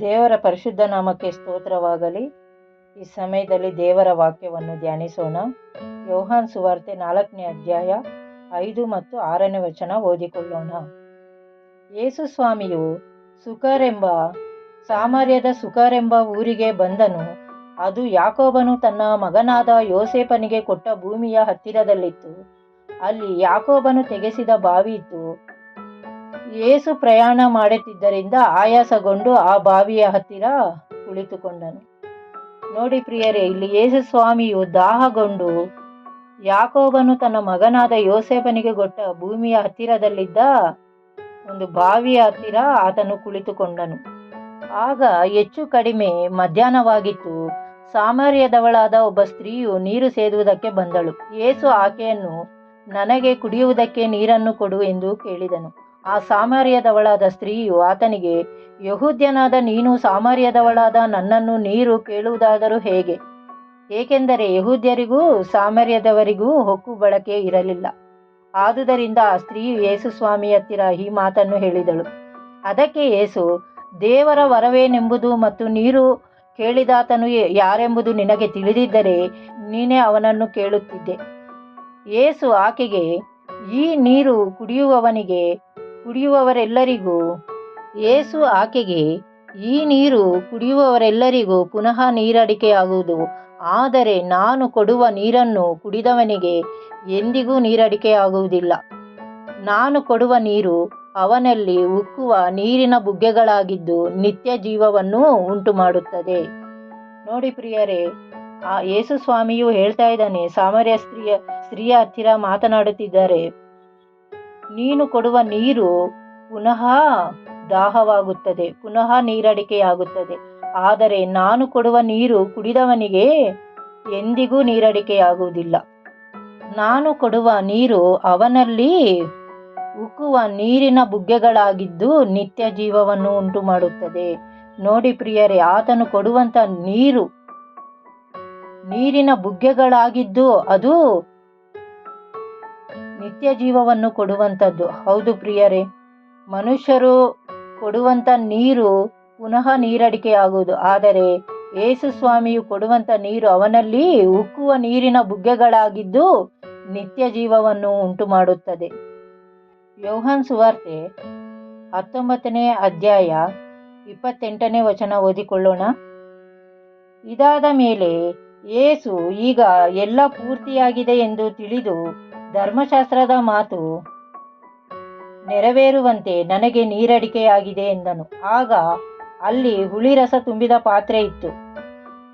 ದೇವರ ಪರಿಶುದ್ಧ ನಾಮಕ್ಕೆ ಸ್ತೋತ್ರವಾಗಲಿ. ಈ ಸಮಯದಲ್ಲಿ ದೇವರ ವಾಕ್ಯವನ್ನು ಧ್ಯಾನಿಸೋಣ. ಯೋಹಾನ್ ಸುವಾರ್ತೆ ನಾಲ್ಕನೇ ಅಧ್ಯಾಯ ಐದು ಮತ್ತು ಆರನೇ ವಚನ ಓದಿಕೊಳ್ಳೋಣ. ಯೇಸು ಸ್ವಾಮಿಯು ಸುಕರೆಂಬ ಸಾಮರ್ಯದ ಸುಕರೆಂಬ ಊರಿಗೆ ಬಂದನು. ಅದು ಯಾಕೋಬನು ತನ್ನ ಮಗನಾದ ಯೋಸೇಪನಿಗೆ ಕೊಟ್ಟ ಭೂಮಿಯ ಹತ್ತಿರದಲ್ಲಿತ್ತು. ಅಲ್ಲಿ ಯಾಕೋಬನು ತೆಗೆಸಿದ ಬಾವಿ ಇತ್ತು. ಯೇಸು ಪ್ರಯಾಣ ಮಾಡುತ್ತಿದ್ದರಿಂದ ಆಯಾಸಗೊಂಡು ಆ ಬಾವಿಯ ಹತ್ತಿರ ಕುಳಿತುಕೊಂಡನು. ನೋಡಿ ಪ್ರಿಯರೇ, ಇಲ್ಲಿ ಯೇಸು ಸ್ವಾಮಿಯು ದಾಹಗೊಂಡು ಯಾಕೋಬನು ತನ್ನ ಮಗನಾದ ಯೋಸೇಬನಿಗೆ ಕೊಟ್ಟ ಭೂಮಿಯ ಹತ್ತಿರದಲ್ಲಿದ್ದ ಒಂದು ಬಾವಿಯ ಹತ್ತಿರ ಆತನು ಕುಳಿತುಕೊಂಡನು. ಆಗ ಹೆಚ್ಚು ಕಡಿಮೆ ಮಧ್ಯಾಹ್ನವಾಗಿತ್ತು. ಸಾಮರ್ಯದವಳಾದ ಒಬ್ಬ ಸ್ತ್ರೀಯು ನೀರು ಸೇದುವುದಕ್ಕೆ ಬಂದಳು. ಯೇಸು ಆಕೆಯನ್ನು, ನನಗೆ ಕುಡಿಯುವುದಕ್ಕೆ ನೀರನ್ನು ಕೊಡು ಎಂದು ಕೇಳಿದನು. ಆ ಸಾಮಾರ್ಯದವಳಾದ ಸ್ತ್ರೀಯು ಆತನಿಗೆ, ಯಹೂದ್ಯನಾದ ನೀನು ಸಾಮಾರ್ಯದವಳಾದ ನನ್ನನ್ನು ನೀರು ಕೇಳುವುದಾದರೂ ಹೇಗೆ? ಏಕೆಂದರೆ ಯಹೂದ್ಯರಿಗೂ ಸಾಮರ್ಯದವರಿಗೂ ಹೊಕ್ಕು ಬಳಕೆ ಇರಲಿಲ್ಲ. ಆದುದರಿಂದ ಆ ಸ್ತ್ರೀ ಯೇಸು ಸ್ವಾಮಿ ಹತ್ತಿರ ಈ ಮಾತನ್ನು ಹೇಳಿದಳು. ಅದಕ್ಕೆ ಯೇಸು, ದೇವರ ವರವೇನೆಂಬುದು ಮತ್ತು ನೀರು ಕೇಳಿದಾತನು ಯಾರೆಂಬುದು ನಿನಗೆ ತಿಳಿದಿದ್ದರೆ ನೀನೇ ಅವನನ್ನು ಕೇಳುತ್ತಿದ್ದೆ ಯೇಸು ಆಕೆಗೆ, ಈ ನೀರು ಕುಡಿಯುವವನಿಗೆ ಕುಡಿಯುವವರೆಲ್ಲರಿಗೂ ಯೇಸು ಆಕೆಗೆ, ಈ ನೀರು ಕುಡಿಯುವವರೆಲ್ಲರಿಗೂ ಪುನಃ ನೀರಡಿಕೆಯಾಗುವುದು. ಆದರೆ ನಾನು ಕೊಡುವ ನೀರನ್ನು ಕುಡಿದವನಿಗೆ ಎಂದಿಗೂ ನೀರಡಿಕೆಯಾಗುವುದಿಲ್ಲ. ನಾನು ಕೊಡುವ ನೀರು ಅವನಲ್ಲಿ ಉಕ್ಕುವ ನೀರಿನ ಬುಗ್ಗೆಗಳಾಗಿದ್ದು ನಿತ್ಯ ಜೀವವನ್ನು ಉಂಟು ಮಾಡುತ್ತದೆ ನೋಡಿ ಪ್ರಿಯರೇ, ಆ ಯೇಸು ಸ್ವಾಮಿಯು ಹೇಳ್ತಾ ಇದ್ದಾನೆ, ಸಾಮರ್ಯ ಸ್ತ್ರೀಯ ಸ್ತ್ರೀಯ ಹತ್ತಿರ ಮಾತನಾಡುತ್ತಿದ್ದಾರೆ. ನೀನು ಕೊಡುವ ನೀರು ಪುನಃ ದಾಹವಾಗುತ್ತದೆ, ಪುನಃ ನೀರಡಿಕೆಯಾಗುತ್ತದೆ. ಆದರೆ ನಾನು ಕೊಡುವ ನೀರು ಕುಡಿದವನಿಗೆ ಎಂದಿಗೂ ನೀರಡಿಕೆಯಾಗುವುದಿಲ್ಲ. ನಾನು ಕೊಡುವ ನೀರು ಅವನಲ್ಲಿ ಉಕ್ಕುವ ನೀರಿನ ಬುಗ್ಗೆಗಳಾಗಿದ್ದು ನಿತ್ಯ ಜೀವವನ್ನು ಉಂಟು ಮಾಡುತ್ತದೆ ನೋಡಿ ಪ್ರಿಯರೇ, ಆತನು ಕೊಡುವಂತ ನೀರು, ನೀರಿನ ಬುಗ್ಗೆಗಳಾಗಿದ್ದು ಅದು ನಿತ್ಯ ಜೀವವನ್ನು ಕೊಡುವಂಥದ್ದು. ಹೌದು ಪ್ರಿಯರೇ, ಮನುಷ್ಯರು ಕೊಡುವಂಥ ನೀರು ಪುನಃ ನೀರಡಿಕೆಯಾಗುವುದು ಆದರೆ ಯೇಸು ಸ್ವಾಮಿಯು ಕೊಡುವಂಥ ನೀರು ಅವನಲ್ಲಿ ಉಕ್ಕುವ ನೀರಿನ ಬುಗ್ಗೆಗಳಾಗಿದ್ದು ನಿತ್ಯ ಜೀವವನ್ನು ಉಂಟು ಮಾಡುತ್ತದೆ ಯೋಹನ್ ಸುವಾರ್ತೆ ಹತ್ತೊಂಬತ್ತನೇ ಅಧ್ಯಾಯ ಇಪ್ಪತ್ತೆಂಟನೇ ವಚನ ಓದಿಕೊಳ್ಳೋಣ. ಇದಾದ ಮೇಲೆ ಯೇಸು ಈಗ ಎಲ್ಲ ಪೂರ್ತಿಯಾಗಿದೆ ಎಂದು ತಿಳಿದು ಧರ್ಮಶಾಸ್ತ್ರದ ಮಾತು ನೆರವೇರುವಂತೆ ನನಗೆ ನೀರಡಿಕೆಯಾಗಿದೆ ಎಂದನು. ಆಗ ಅಲ್ಲಿ ಹುಳಿರಸ ತುಂಬಿದ ಪಾತ್ರೆ ಇತ್ತು.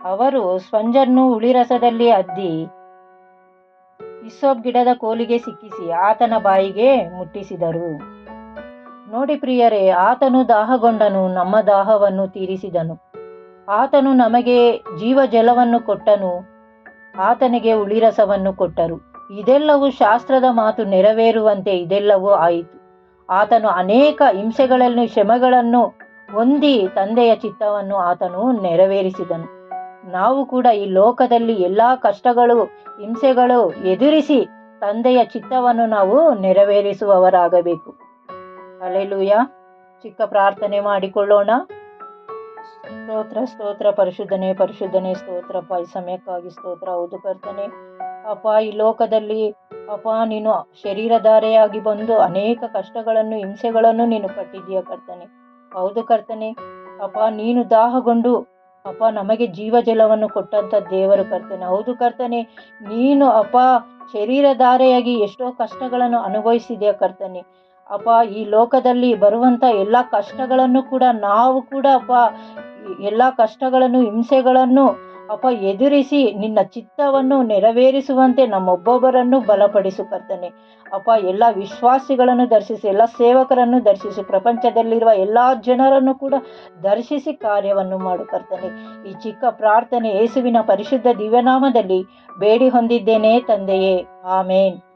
ಅವರು ಸ್ಪಂಜನ್ನು ಹುಳಿರಸದಲ್ಲಿ ಅದ್ದಿ ಇಸ್ಸೋಪ್ ಗಿಡದ ಕೋಲಿಗೆ ಸಿಕ್ಕಿಸಿ ಆತನ ಬಾಯಿಗೆ ಮುಟ್ಟಿಸಿದರು. ನೋಡಿ ಪ್ರಿಯರೇ, ಆತನು ದಾಹಗೊಂಡನು, ನಮ್ಮ ದಾಹವನ್ನು ತೀರಿಸಿದನು. ಆತನು ನಮಗೆ ಜೀವ ಜಲವನ್ನು ಕೊಟ್ಟನು, ಆತನಿಗೆ ಉಳಿರಸವನ್ನು ಕೊಟ್ಟರು. ಇದೆಲ್ಲವೂ ಶಾಸ್ತ್ರದ ಮಾತು ನೆರವೇರುವಂತೆ ಇದೆಲ್ಲವೂ ಆಯಿತು. ಆತನು ಅನೇಕ ಹಿಂಸೆಗಳನ್ನು ಶ್ರಮಗಳನ್ನು ಹೊಂದಿ ತಂದೆಯ ಚಿತ್ತವನ್ನು ಆತನು ನೆರವೇರಿಸಿದನು. ನಾವು ಕೂಡ ಈ ಲೋಕದಲ್ಲಿ ಎಲ್ಲ ಕಷ್ಟಗಳು, ಹಿಂಸೆಗಳು ಎದುರಿಸಿ ತಂದೆಯ ಚಿತ್ತವನ್ನು ನಾವು ನೆರವೇರಿಸುವವರಾಗಬೇಕು. ಅಲೆಲುಯ ಚಿಕ್ಕ ಪ್ರಾರ್ಥನೆ ಮಾಡಿಕೊಳ್ಳೋಣ. ಸ್ತೋತ್ರ ಸ್ತೋತ್ರ, ಪರಿಶುದ್ಧನೆ ಪರಿಶುದ್ಧನೆ, ಸ್ತೋತ್ರ ಪೈ ಸಮಯಕ್ಕಾಗಿ ಸ್ತೋತ್ರ. ಹೌದು ಕರ್ತನೆ. ಅಪ್ಪ, ಈ ಲೋಕದಲ್ಲಿ ಅಪ್ಪ, ನೀನು ಶರೀರಧಾರೆಯಾಗಿ ಬಂದು ಅನೇಕ ಕಷ್ಟಗಳನ್ನು, ಹಿಂಸೆಗಳನ್ನು ನೀನು ಪಟ್ಟಿದ್ದೀಯ ಕರ್ತನೆ? ಹೌದು ಕರ್ತನೆ. ಅಪ್ಪ, ನೀನು ದಾಹಗೊಂಡು ಅಪ್ಪ, ನಮಗೆ ಜೀವ ಜಲವನ್ನು ಕೊಟ್ಟಂಥ ದೇವರು ಕರ್ತನೆ. ಹೌದು ಕರ್ತನೆ. ನೀನು ಅಪ್ಪ, ಶರೀರಧಾರೆಯಾಗಿ ಎಷ್ಟೋ ಕಷ್ಟಗಳನ್ನು ಅನುಭವಿಸಿದೆಯಾ ಕರ್ತನೆ. ಅಪ್ಪ, ಈ ಲೋಕದಲ್ಲಿ ಬರುವಂಥ ಎಲ್ಲ ಕಷ್ಟಗಳನ್ನು ಕೂಡ ನಾವು ಕೂಡ ಅಪ್ಪ ಎಲ್ಲ ಕಷ್ಟಗಳನ್ನು, ಹಿಂಸೆಗಳನ್ನು ಅಪ್ಪ ಎದುರಿಸಿ ನಿನ್ನ ಚಿತ್ತವನ್ನು ನೆರವೇರಿಸುವಂತೆ ನಮ್ಮೊಬ್ಬೊಬ್ಬರನ್ನು ಬಲಪಡಿಸು ಕರ್ತನೆ. ಅಪ್ಪ, ಎಲ್ಲ ವಿಶ್ವಾಸಿಗಳನ್ನು ದರ್ಶಿಸಿ, ಎಲ್ಲ ಸೇವಕರನ್ನು ದರ್ಶಿಸಿ, ಪ್ರಪಂಚದಲ್ಲಿರುವ ಎಲ್ಲ ಜನರನ್ನು ಕೂಡ ದರ್ಶಿಸಿ ಕಾರ್ಯವನ್ನು ಮಾಡು ಕರ್ತನೆ. ಈ ಚಿಕ್ಕ ಪ್ರಾರ್ಥನೆ ಯೇಸುವಿನ ಪರಿಶುದ್ಧ ದಿವ್ಯನಾಮದಲ್ಲಿ ಬೇಡಿ ಹೊಂದಿದ್ದೇನೆ ತಂದೆಯೇ. ಆಮೇನ್.